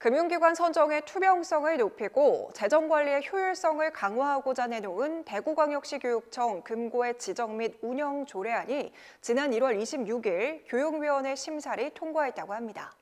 금융기관 선정의 투명성을 높이고 재정관리의 효율성을 강화하고자 내놓은 대구광역시 교육청 금고의 지정 및 운영 조례안이 지난 1월 26일 교육위원회 심사를 통과했다고 합니다.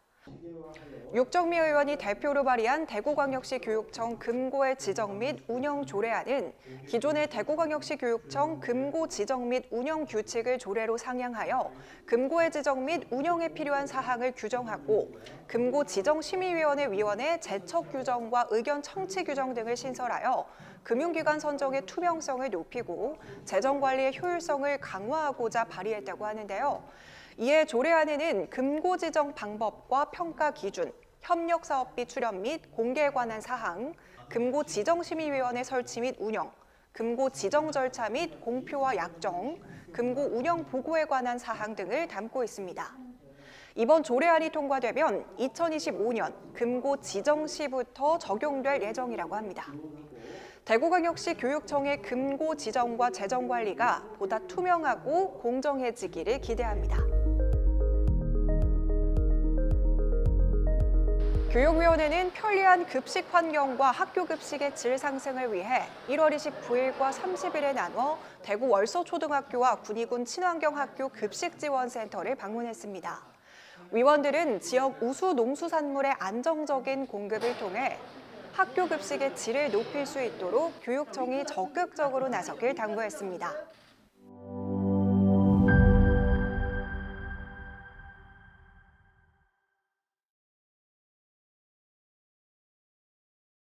육정미 의원이 대표로 발의한 대구광역시 교육청 금고의 지정 및 운영 조례안은 기존의 대구광역시 교육청 금고 지정 및 운영 규칙을 조례로 상향하여 금고의 지정 및 운영에 필요한 사항을 규정하고 금고 지정 심의위원회 위원회 제척 규정과 의견 청취 규정 등을 신설하여 금융기관 선정의 투명성을 높이고 재정 관리의 효율성을 강화하고자 발의했다고 하는데요. 이에 조례안에는 금고 지정 방법과 평가 기준, 협력 사업비 출연 및 공개에 관한 사항, 금고 지정 심의위원회 설치 및 운영, 금고 지정 절차 및 공표와 약정, 금고 운영 보고에 관한 사항 등을 담고 있습니다. 이번 조례안이 통과되면 2025년 금고 지정 시부터 적용될 예정이라고 합니다. 대구광역시 교육청의 금고 지정과 재정 관리가 보다 투명하고 공정해지기를 기대합니다. 교육위원회는 편리한 급식 환경과 학교 급식의 질 상승을 위해 1월 29일과 30일에 나눠 대구 월서초등학교와 군위군 친환경학교 급식지원센터를 방문했습니다. 위원들은 지역 우수 농수산물의 안정적인 공급을 통해 학교 급식의 질을 높일 수 있도록 교육청이 적극적으로 나서길 당부했습니다.